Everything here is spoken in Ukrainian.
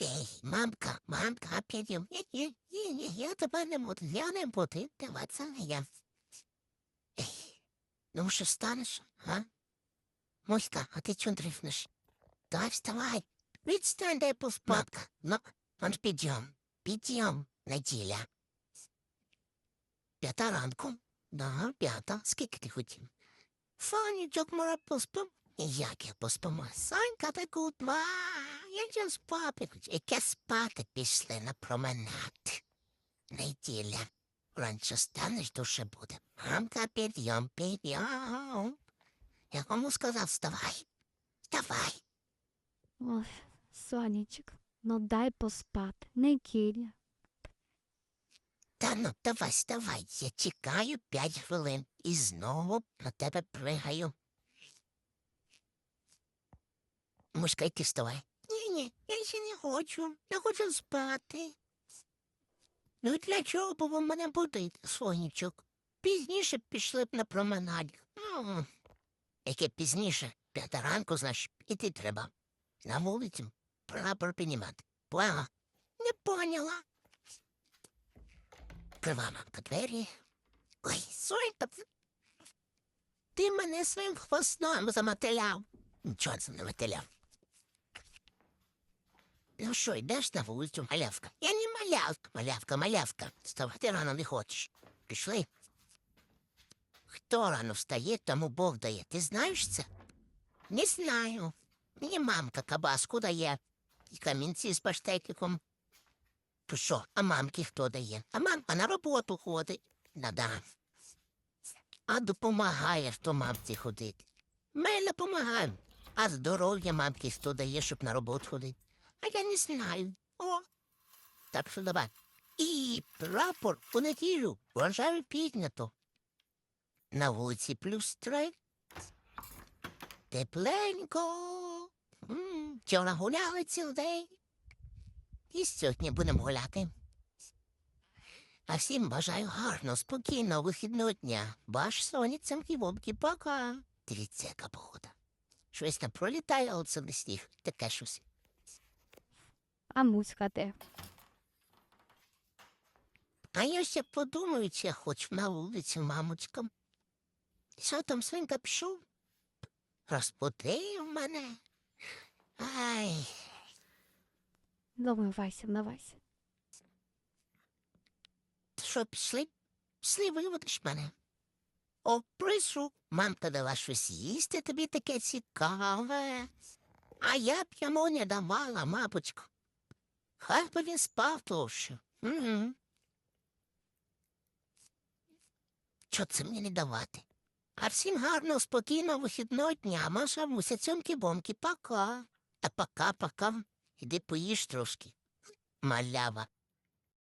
Ей, мамка, мамка, опять я, тебе не буду, я не буду, давай, це не я. Ну що станеш, а? Моська, а ти чого дрифнеш? Давай вставай, відстань, дай поспати. Ну, он підйом, підйом, неділя. П'ята ранку, да, п'ята, скільки ти хотів? Сонечок, може, поспим? Як я поспимо? Сонька та кутма, я ще спати хочу. Яке спати пішли на променад. Неділя. Раніше станеш, душе буде. Мамка, підйом, підйом. Я кому сказав, вставай. Вставай. Ой, сонечок, ну дай поспати, не кілля. Та ну, давай, вставай. Я чекаю п'ять хвилин і знову на тебе пригаю. Мушка, й ти вставай. Ні, я ще не хочу. Я хочу спати. Ну і для чого б ви мене будити, сонечок? Пізніше пішли б на променаді. Ну, яке пізніше? П'ята ранку, значить, іти треба. На вулицю прапор піднімати. Поняла? Не поняла. Крива мамка двері. Ой, Сонька, ти- мене своїм хвостом замотиляв. Нічого не мотиляв. Ну що, йдеш на вулицю, малявка? Я не малявка, малявка, малявка. Вставати рано не хочеш. Пішли. Хто рано встає, тому Бог дає. Ти знаєш це? Не знаю. Мені мамка кабаску дає. І камінці з паштетиком. То що, а мамки хто дає? А мамка на роботу ходить. Да-да. А допомагає хто мамці ходити. Ми не допомагаємо. А здоров'я мамки хто дає, щоб на роботу ходити. А я не знаю. О. Так що давай. І прапор у неділю вважаю піднято. На вулиці плюс три. Тепленько. Вчора гуляли цілий день. І сьогодні будемо гуляти. А всім бажаю гарного, спокійного вихідного дня. Ваш сонячем ківомки пока. Дивіться, яка погода. Щось там пролітає, але це не сніг. Таке щось. А муська? А я ще подумаю, чи я хочу на вулицю, мамочка. Що там свинка пішов? Розбудив мене. Ай, Думаю, Вася, вмивайся. що пішли? Пішли виводиш мене. О, прийшов. Мамка дала щось їсти тобі таке цікаве. А я б йому не давала, мапочку. Хай би він спав товще. Угу. Що це мені не давати? А всім гарного, спокійного вихідного дня, Маша, муся, цьомки бомки, пока. Та пока, пока. Іди поїж трошки. Малява.